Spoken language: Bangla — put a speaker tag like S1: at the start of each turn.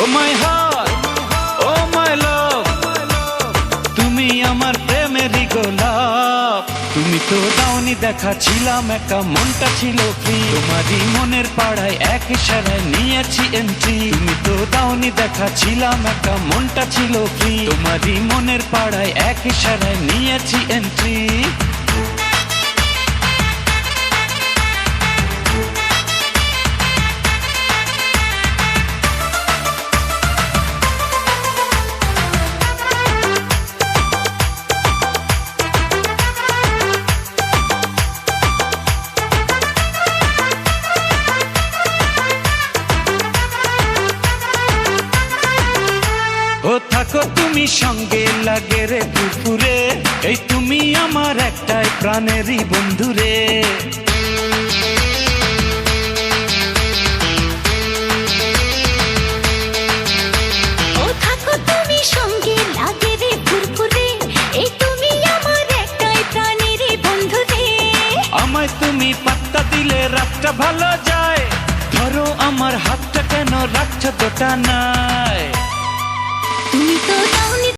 S1: Oh oh তো দাওনি দেখা একা মনটা ছিল ফ্রি তোমারই মনের পাড়ায় এক ইশারায় নিয়েছি এন্ট্রি তুমি তো দাওনি দেখা ছিলাম একা মনটা ছিল ফ্রি তোমারই মনের পাড়ায় এক ইশারায় নিয়েছি ও থাকো তুমি সঙ্গে লাগে রে দুপুরে। এই তুমি আমার একটাই প্রাণেরই বন্ধুরে
S2: ও সঙ্গে রে ফুরফুরে এই তুমি আমার একটাই প্রাণের
S1: আমায় তুমি পাত্তা দিলে রাতটা ভালো যায়। ধরো আমার হাতটা কেন রাখছো দুটা নাই।
S2: どうに?